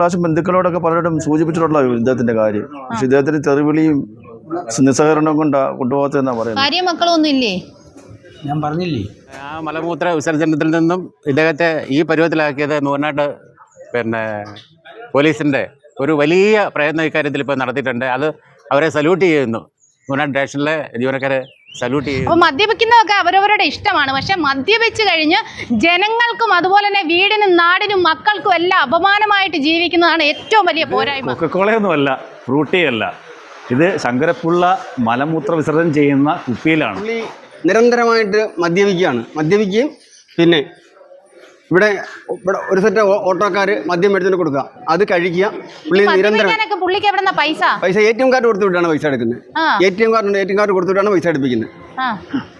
പ്രാവശ്യം ബന്ധുക്കളോടൊക്കെ പലരും സൂചിപ്പിച്ചിട്ടുള്ള ഇദ്ദേഹത്തിന്റെ കാര്യം. പക്ഷെ ഇദ്ദേഹത്തിന് തെറിവിളിയും നിസ്സഹകരണവും കൊണ്ടാ കൊണ്ടുപോകത്തെന്നാ പറയുന്നത്. ഇല്ലേ ഞാൻ പറഞ്ഞില്ലേ? ആ മലമൂത്ര വിസർജനത്തിൽ നിന്നും ഇദ്ദേഹത്തെ ഈ പരുവത്തിലാക്കിയത് നൂറിനാട്ട് പിന്നെ പോലീസിന്റെ ഒരു വലിയ പ്രയത്നം ഇക്കാര്യത്തിൽ ഇപ്പോൾ നടത്തിയിട്ടുണ്ട്. അത് അവരെ സല്യൂട്ട് ചെയ്യുന്നു. നൂറിനാട് സ്റ്റേഷനിലെ ജീവനക്കാരെ സല്യൂട്ട് മദ്യപിക്കുന്നതൊക്കെ അവരവരുടെ ഇഷ്ടമാണ്. പക്ഷെ മദ്യപിച്ച് കഴിഞ്ഞ് ജനങ്ങൾക്കും അതുപോലെ തന്നെ വീടിനും നാടിനും മക്കൾക്കും എല്ലാം അപമാനമായിട്ട് ജീവിക്കുന്നതാണ് ഏറ്റവും വലിയ പോരായ്മ. ഫ്രൂട്ടിയല്ല ഇത് ശങ്കരപ്പുള്ള മലമൂത്ര വിസർജനം ചെയ്യുന്ന കുപ്പിയിലാണ്. നിരന്തരമായിട്ട് മദ്യപിക്കുകയാണ്. മദ്യപിക്കുകയും പിന്നെ ഇവിടെ ഇവിടെ ഒരു സെറ്റ് ഓട്ടോക്കാർ മദ്യം മേടിച്ചിട്ട് കൊടുക്കുക. അത് കഴിക്കുക. പുള്ളി നിരന്തരം പൈസ? പൈസ എ ടി എം കാർഡ് കൊടുത്തു വിട്ടാണ് പൈസ എടുക്കുന്നത്. A T M card A T M card കൊടുത്തു വിട്ടാണ് പൈസ എടുപ്പിക്കുന്നത്.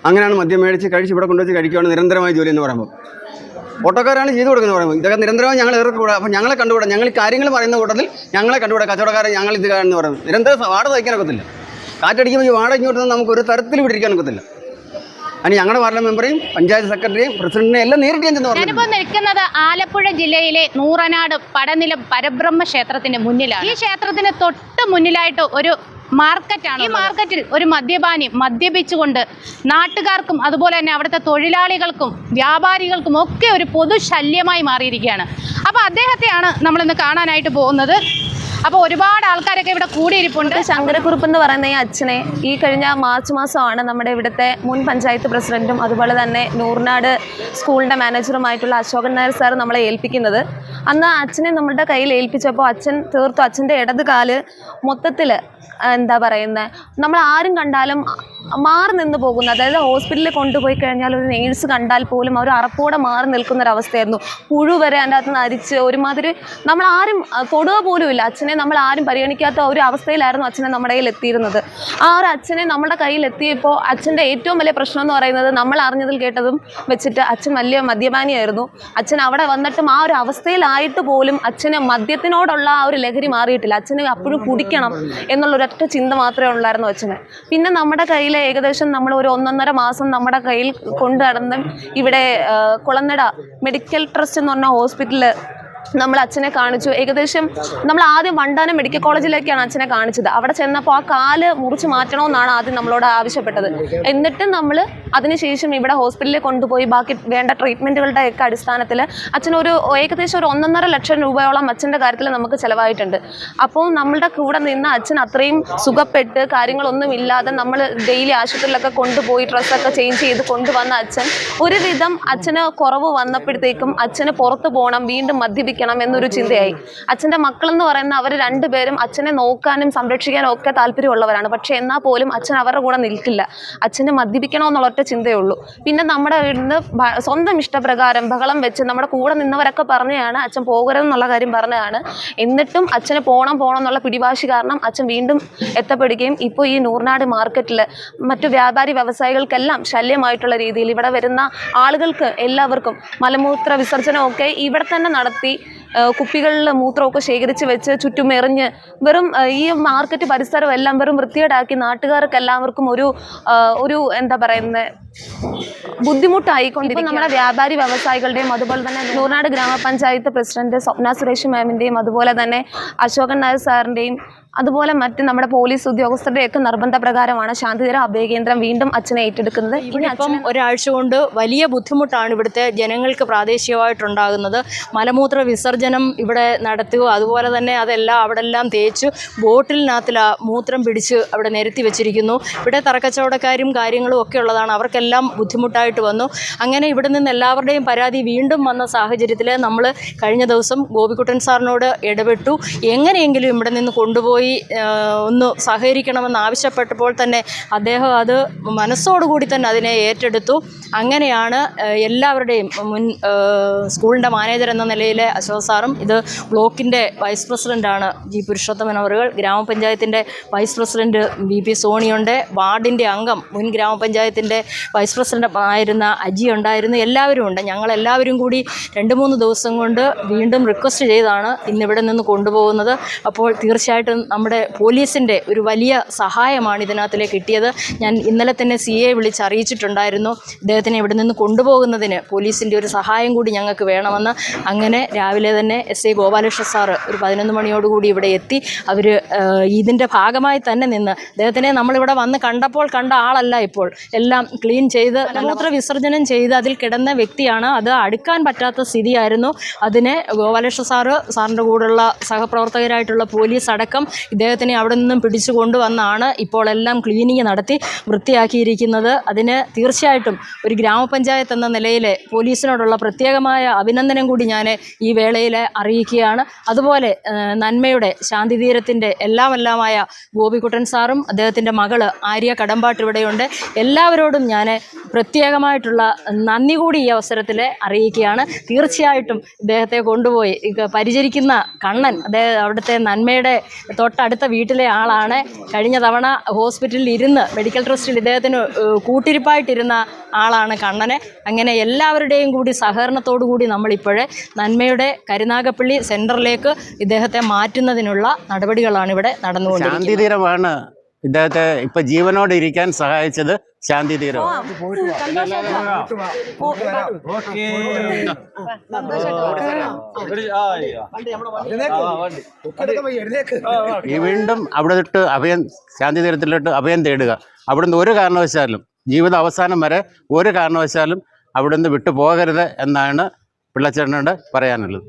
അങ്ങനെയാണ് മദ്യം മേടിച്ച് കഴിച്ച് ഇവിടെ കൊണ്ടുവച്ച് കഴിക്കുകയാണ് നിരന്തരമായ ജോലി എന്ന് പറയുമ്പോൾ. ഓട്ടോക്കാരാണ് ചെയ്തു കൊടുക്കുന്നത് പറയുമ്പോൾ. ഇതൊക്കെ നിരന്തരമായി ഞങ്ങൾ ഏർക്കൂടാ അപ്പം ഞങ്ങളെ കണ്ടുകൂടാ. ഞങ്ങൾ ഈ കാര്യങ്ങൾ പറയുന്ന കൂട്ടത്തിൽ ഞങ്ങളെ കണ്ടുകൂടാ. കച്ചവടക്കാരെ ഞങ്ങൾ ഇത് എന്ന് പറയുന്നത്. നിരന്തരം വാട തയ്ക്കാൻ ഒക്കത്തില്ല. കാറ്റടിക്കുമ്പോൾ ഈ വാടക ഇങ്ങോട്ട് നമുക്ക് ഒരു തരത്തിൽ വിട്ടിരിക്കാൻ ഒക്കത്തില്ല. അതിന് ഞങ്ങളുടെ വാർഡ് മെമ്പറേയും പഞ്ചായത്ത് സെക്രട്ടറിയും പ്രസിഡന്റിനെ എല്ലാം നേരിട്ട് ഞാൻ ചെന്ന് പറഞ്ഞു ഞാനിപ്പോ നിൽക്കുന്നത് ആലപ്പുഴ ജില്ലയിലെ നൂറനാട് പടനിലം പരബ്രഹ്മ ക്ഷേത്രത്തിന്റെ മുന്നിലാണ്. ഈ ക്ഷേത്രത്തിന് തൊട്ട് മുന്നിലായിട്ട് ഒരു മാർക്കറ്റാണ് ഈ മാർക്കറ്റിൽ ഒരു മദ്യപാനി മദ്യപിച്ചുകൊണ്ട് നാട്ടുകാർക്കും അതുപോലെ തന്നെ അവിടുത്തെ തൊഴിലാളികൾക്കും വ്യാപാരികൾക്കും ഒക്കെ ഒരു പൊതു ശല്യമായി മാറിയിരിക്കുകയാണ്. അപ്പോൾ അദ്ദേഹത്തെയാണ് നമ്മളിന്ന് കാണാനായിട്ട് പോകുന്നത്. അപ്പോൾ ഒരുപാട് ആൾക്കാരൊക്കെ ഇവിടെ കൂടിയിരിപ്പുണ്ട്. ശങ്കരക്കുറുപ്പ് എന്ന് പറയുന്ന ഈ അച്ഛനെ ഈ കഴിഞ്ഞ മാർച്ച് മാസമാണ് നമ്മുടെ ഇവിടുത്തെ മുൻ പഞ്ചായത്ത് പ്രസിഡന്റും അതുപോലെ തന്നെ നൂർനാട് സ്കൂളിന്റെ മാനേജറുമായിട്ടുള്ള അശോകൻ നായർ സാർ നമ്മളെ ഏൽപ്പിക്കുന്നത്. അന്ന് അച്ഛനെ നമ്മളുടെ കയ്യിൽ ഏൽപ്പിച്ചപ്പോൾ അച്ഛൻ തീർത്തു അച്ഛന്റെ ഇടത് കാൽ മൊത്തത്തിൽ എന്താ പറയുന്നത് നമ്മൾ ആരും കണ്ടാലും മാറി നിന്ന് പോകുന്നത് അതായത് ഹോസ്പിറ്റലിൽ കൊണ്ടുപോയി കഴിഞ്ഞാൽ ഒരു നേഴ്സ് കണ്ടാൽ പോലും അവർ അറപ്പോടെ മാറി നിൽക്കുന്ന ഒരു അവസ്ഥയായിരുന്നു. പുഴു വരെ അതിന്റെ അകത്ത് നിന്ന് അരിച്ച് ഒരുമാതിരി നമ്മൾ ആരും പോലും ഇല്ല. അച്ഛനെ നമ്മൾ ആരും പരിഗണിക്കാത്ത ഒരു അവസ്ഥയിലായിരുന്നു അച്ഛനെ നമ്മുടെ കയ്യിൽ എത്തിയിരുന്നത്. ആ ഒരു അച്ഛനെ നമ്മുടെ കയ്യിൽ എത്തിയപ്പോൾ അച്ഛന്റെ ഏറ്റവും വലിയ പ്രശ്നം എന്ന് പറയുന്നത് നമ്മൾ അറിഞ്ഞതിൽ കേട്ടതും വെച്ചിട്ട് അച്ഛൻ വലിയ മദ്യപാനിയായിരുന്നു. അച്ഛൻ അവിടെ വന്നിട്ടും ആ ഒരു അവസ്ഥയിലായിട്ട് പോലും അച്ഛന് മദ്യത്തിനോടുള്ള ആ ഒരു ലഹരി മാറിയിട്ടില്ല. അച്ഛന് അപ്പോഴും കുടിക്കണം എന്നുള്ള ഒരൊറ്റ ചിന്ത മാത്രമേ ഉള്ളായിരുന്നു അച്ഛന്. പിന്നെ നമ്മുടെ കയ്യിൽ ഏകദേശം നമ്മൾ ഒരു ഒന്നൊന്നര മാസം നമ്മുടെ കയ്യിൽ കൊണ്ടു നടന്ന് ഇവിടെ കുളനട മെഡിക്കൽ ട്രസ്റ്റ് എന്ന് പറഞ്ഞ ഹോസ്പിറ്റലിൽ നമ്മൾ അച്ഛനെ കാണിച്ചു. ഏകദേശം നമ്മൾ ആദ്യം വണ്ടാനം മെഡിക്കൽ കോളേജിലേക്കാണ് അച്ഛനെ കാണിച്ചത്. അവിടെ ചെന്നപ്പോൾ ആ കാൽ മുറിച്ച് മാറ്റണമെന്നാണ് ആദ്യം നമ്മളോട് ആവശ്യപ്പെട്ടത്. എന്നിട്ട് നമ്മൾ അതിനുശേഷം ഇവിടെ ഹോസ്പിറ്റലിൽ കൊണ്ടുപോയി ബാക്കി വേണ്ട ട്രീറ്റ്മെന്റുകളുടെ ഒക്കെ അടിസ്ഥാനത്തിൽ അച്ഛനൊരു ഏകദേശം ഒരു ഒന്നൊന്നര ലക്ഷം രൂപയോളം അച്ഛന്റെ കാര്യത്തിൽ നമുക്ക് ചിലവായിട്ടുണ്ട്. അപ്പോൾ നമ്മളുടെ കൂടെ നിന്ന് അച്ഛൻ അത്രയും സുഖപ്പെട്ട് കാര്യങ്ങളൊന്നും ഇല്ലാതെ നമ്മൾ ഡെയിലി ആശുപത്രിയിലൊക്കെ കൊണ്ടുപോയി ഡ്രസ്സൊക്കെ ചേഞ്ച് ചെയ്ത് കൊണ്ടുവന്ന അച്ഛൻ ഒരുവിധം അച്ഛന് കുറവ് വന്നപ്പോഴത്തേക്കും അച്ഛന് പുറത്ത് പോകണം വീണ്ടും മദ്യപിക്കണം എന്നൊരു ചിന്തയായി. അച്ഛന്റെ മക്കളെന്ന് പറയുന്ന അവർ രണ്ടുപേരും അച്ഛനെ നോക്കാനും സംരക്ഷിക്കാനും ഒക്കെ താല്പര്യമുള്ളവരാണ്. പക്ഷേ എന്നാൽ പോലും അച്ഛൻ അവരുടെ കൂടെ നിൽക്കില്ല. അച്ഛനെ മദ്യപിക്കണമെന്നുള്ള ഒറ്റ ചിന്തയേ ഉള്ളൂ പിന്നെ നമ്മുടെ വീടിന് സ്വന്തം ഇഷ്ടപ്രകാരം ബഹളം വെച്ച് നമ്മുടെ കൂടെ നിന്നവരൊക്കെ പറഞ്ഞതാണ് അച്ഛൻ പോകരുതെന്നുള്ള കാര്യം പറഞ്ഞതാണ്. എന്നിട്ടും അച്ഛന് പോകണം പോകണം എന്നുള്ള പിടിവാശി കാരണം അച്ഛൻ വീണ്ടും എത്തപ്പെടുകയും ഇപ്പോൾ ഈ നൂർനാട് മാർക്കറ്റിൽ മറ്റു വ്യാപാരി വ്യവസായികൾക്കെല്ലാം ശല്യമായിട്ടുള്ള രീതിയിൽ ഇവിടെ വരുന്ന ആളുകൾക്ക് എല്ലാവർക്കും മലമൂത്ര വിസർജനമൊക്കെ ഇവിടെ തന്നെ നടത്തി കുപ്പികളിൽ മൂത്രമൊക്കെ ശേഖരിച്ച് വെച്ച് ചുറ്റും എറിഞ്ഞ് വെറും ഈ മാർക്കറ്റ് പരിസരം എല്ലാം വെറും വൃത്തികേടാക്കി നാട്ടുകാർക്ക് എല്ലാവർക്കും ഒരു ഒരു എന്താ പറയുന്നത് ബുദ്ധിമുട്ടായിക്കൊണ്ടിരിക്കും നമ്മുടെ വ്യാപാരി വ്യവസായികളുടെയും അതുപോലെ തന്നെ നൂർനാട് ഗ്രാമപഞ്ചായത്ത് പ്രസിഡന്റ് സ്വപ്ന സുരേഷ് മാമിന്റെയും അതുപോലെ തന്നെ അശോകൻ നായർ സാറിന്റെയും അതുപോലെ മറ്റ് നമ്മുടെ പോലീസ് ഉദ്യോഗസ്ഥരുടെയൊക്കെ നിർബന്ധപ്രകാരമാണ് ശാന്തിതര അഭയകേന്ദ്രം വീണ്ടും അച്ഛനെ ഏറ്റെടുക്കുന്നത്. ഇനി അച്ഛനെ ഒരാഴ്ച കൊണ്ട് വലിയ ബുദ്ധിമുട്ടാണ് ഇവിടുത്തെ ജനങ്ങൾക്ക് പ്രാദേശികമായിട്ടുണ്ടാകുന്നത്. മലമൂത്ര വിസർജനം ഇവിടെ നടത്തുക അതുപോലെ തന്നെ അതെല്ലാം അവിടെ എല്ലാം തേച്ച് ബോട്ടിലിനകത്തിൽ ആ മൂത്രം പിടിച്ച് അവിടെ നിരത്തി വെച്ചിരിക്കുന്നു. ഇവിടെ തറക്കച്ചവടക്കാരും കാര്യങ്ങളും ഒക്കെ ഉള്ളതാണ്. അവർക്കെല്ലാം ബുദ്ധിമുട്ടായിട്ട് വന്നു. അങ്ങനെ ഇവിടെ നിന്ന് എല്ലാവരുടെയും പരാതി വീണ്ടും വന്ന സാഹചര്യത്തിൽ നമ്മൾ കഴിഞ്ഞ ദിവസം ഗോപിക്കുട്ടൻ സാറിനോട് ഇടപെട്ടു. എങ്ങനെയെങ്കിലും ഇവിടെ നിന്ന് കൊണ്ടുപോയി ആ, ഒന്ന് സഹകരിക്കണമെന്ന് ആവശ്യപ്പെട്ടപ്പോൾ തന്നെ അദ്ദേഹം അത് മനസ്സോടുകൂടി തന്നെ അതിനെ ഏറ്റെടുത്തു. അങ്ങനെയാണ് എല്ലാവരുടെയും മുൻ സ്കൂളിന്റെ മാനേജർ എന്ന നിലയിൽ അശോക് സാറും ഇത് ബ്ലോക്കിന്റെ വൈസ് പ്രസിഡന്റാണ് ജി പുരുഷോത്തമൻ അവറുകൾ ഗ്രാമപഞ്ചായത്തിന്റെ വൈസ് പ്രസിഡന്റ് ബി പി സോണിയുണ്ട് വാർഡിന്റെ അംഗം മുൻ ഗ്രാമപഞ്ചായത്തിന്റെ വൈസ് പ്രസിഡന്റ് ആയിരുന്ന അജി ഉണ്ടായിരുന്നു എല്ലാവരും ഉണ്ട്. ഞങ്ങളെല്ലാവരും കൂടി രണ്ട് മൂന്ന് ദിവസം കൊണ്ട് വീണ്ടും റിക്വസ്റ്റ് ചെയ്താണ് ഇന്നിവിടെ നിന്ന് കൊണ്ടുപോകുന്നത്. അപ്പോൾ തീർച്ചയായിട്ടും നമ്മുടെ പോലീസിന്റെ ഒരു വലിയ സഹായമാണ് ഇതിനകത്തിലെ കിട്ടിയത്. ഞാൻ ഇന്നലെ തന്നെ സി എ വിളിച്ച് അറിയിച്ചിട്ടുണ്ടായിരുന്നു. ഇദ്ദേഹത്തിനെ ഇവിടെ നിന്ന് കൊണ്ടുപോകുന്നതിന് പോലീസിന്റെ ഒരു സഹായം കൂടി ഞങ്ങൾക്ക് വേണമെന്ന്. അങ്ങനെ രാവിലെ തന്നെ എസ് ഐ ഗോപാലകൃഷ്ണ സാറ് ഒരു പതിനൊന്ന് മണിയോടുകൂടി ഇവിടെ എത്തി. അവർ ഇതിന്റെ ഭാഗമായി തന്നെ നിന്ന്. അദ്ദേഹത്തിനെ നമ്മളിവിടെ വന്ന് കണ്ടപ്പോൾ കണ്ട ആളല്ല ഇപ്പോൾ. എല്ലാം ക്ലീൻ ചെയ്ത് മൂത്ര വിസർജനം ചെയ്ത് അതിൽ കിടന്ന വ്യക്തിയാണ്. അത് അടുക്കാൻ പറ്റാത്ത സ്ഥിതിയായിരുന്നു. അതിനെ ഗോപാലകൃഷ്ണ സാറ് സാറിന്റെ കൂടെയുള്ള സഹപ്രവർത്തകരായിട്ടുള്ള പോലീസ് അടക്കം ഇദ്ദേഹത്തിനെ അവിടെ നിന്നും പിടിച്ചു കൊണ്ടുവന്നാണ് ഇപ്പോൾ എല്ലാം ക്ലീനിങ് നടത്തി വൃത്തിയാക്കിയിരിക്കുന്നത്. അതിന് തീർച്ചയായിട്ടും ഒരു ഗ്രാമപഞ്ചായത്ത് എന്ന നിലയിൽ പോലീസിനോടുള്ള പ്രത്യേകമായ അഭിനന്ദനം കൂടി ഞാൻ ഈ വേളയിൽ അറിയിക്കുകയാണ്. അതുപോലെ നന്മയുടെ ശാന്തിതീരത്തിന്റെ എല്ലാമെല്ലാമായ ഗോപികുട്ടൻ സാറും അദ്ദേഹത്തിന്റെ മകൾ ആര്യ കടമ്പാട്ട് ഇവിടെയുണ്ട്. എല്ലാവരോടും ഞാൻ പ്രത്യേകമായിട്ടുള്ള നന്ദി കൂടി ഈ അവസരത്തിൽ അറിയിക്കുകയാണ്. തീർച്ചയായിട്ടും ഇദ്ദേഹത്തെ കൊണ്ടുപോയി പരിചരിക്കുന്ന കണ്ണൻ അദ്ദേഹം അവിടുത്തെ നന്മയുടെ തൊട്ടടുത്ത വീട്ടിലെ ആളാണ്. കഴിഞ്ഞ തവണ ഹോസ്പിറ്റലിൽ ഇരുന്ന് മെഡിക്കൽ ട്രസ്റ്റിൽ ഇദ്ദേഹത്തിന് കൂട്ടിരിപ്പായിട്ടിരുന്ന ആളാണ് കണ്ണനെ. അങ്ങനെ എല്ലാവരുടെയും കൂടി സഹകരണത്തോടു കൂടി നമ്മളിപ്പോഴേ നന്മയുടെ കരുനാഗപ്പള്ളി സെന്ററിലേക്ക് ഇദ്ദേഹത്തെ മാറ്റുന്നതിനുള്ള നടപടികളാണ് ഇവിടെ നടന്നുകൊണ്ടിരിക്കുന്നത്. ഇദ്ദേഹത്തെ ഇപ്പൊ ജീവനോടെ ഇരിക്കാൻ സഹായിച്ചത് ശാന്തിതീരം ഈ വീണ്ടും അവിടെ തൊട്ട് അഭയം ശാന്തി തീരത്തിലിട്ട് അഭയം തേടുക. അവിടുന്ന് ഒരു കാരണവശാലും ജീവിത അവസാനം വരെ ഒരു കാരണവശാലും അവിടുന്ന് വിട്ടു പോകരുത് എന്നാണ് പിള്ളച്ചേട്ടനോട് പറയാനുള്ളത്.